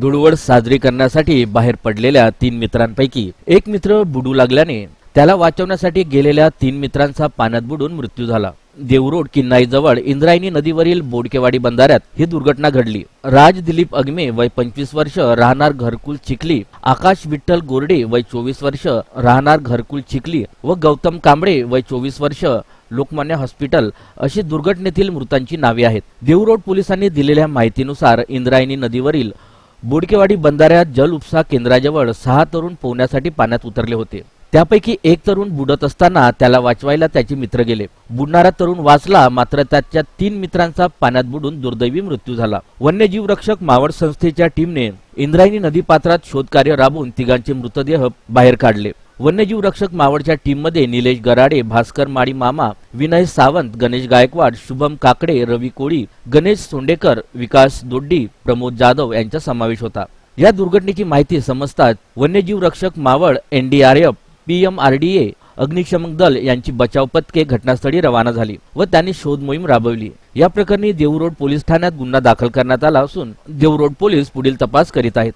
धुळवड साजरी करण्यासाठी बाहेर पडलेल्या तीन मित्रांपैकी एक मित्र बुडू लागल्याने त्याला वाचवण्यासाठी गेलेल्या तीन मित्रांचा पाण्यात बुडून मृत्यू झाला. देवरोड किन्नाईजवळ इंद्रायणी नदीवरील बोडकेवाडी बंधाऱ्यात ही दुर्घटना घडली. राज दिलीप अगमे वय पंचवीस वर्ष राहणार घरकुल चिखली आकाश विठ्ठल गोरडे वय चोवीस वर्ष राहणार घरकुल चिखली व गौतम कांबळे वय चोवीस वर्ष लोकमान्य हॉस्पिटल अशी दुर्घटनेतील मृतांची नावे आहेत. देवरोड पोलिसांनी दिलेल्या माहितीनुसार इंद्रायणी नदीवरील बोडकेवाडी बंधाऱ्यात जल उपसा केंद्राजवळ सहा तरुण पोहण्यासाठी पाण्यात उतरले होते. त्यापैकी एक तरुण बुडत असताना त्याला वाचवायला त्याचे मित्र गेले. बुडणारा तरुण वाचला मात्र त्याच्या तीन मित्रांचा पाण्यात बुडून दुर्दैवी मृत्यू झाला. वन्यजीव रक्षक मावळ संस्थेच्या टीमने इंद्रायणी नदीपात्रात शोधकार्य राबवून तिघांचे मृतदेह बाहेर काढले. वन्यजीव रक्षक मावळच्या टीममध्ये निलेश गराडे भास्कर माळी मामा विनय सावंत गणेश गायकवाड शुभम काकडे रवी कोळी गणेश सोंडेकर विकास दोड्डी प्रमोद जाधव यांचा समावेश होता. या दुर्घटनेची माहिती समजताच वन्यजीव रक्षक मावळ एनडीआरएफ पीएमआरडीए अग्निशमक दल यांची बचाव पथके घटनास्थळी रवाना झाली व त्यांनी शोध मोहीम राबवली. या प्रकरणी देवरोड पोलीस ठाण्यात गुन्हा दाखल करण्यात आला असून देवरोड पोलीस पुढील तपास करीत आहेत.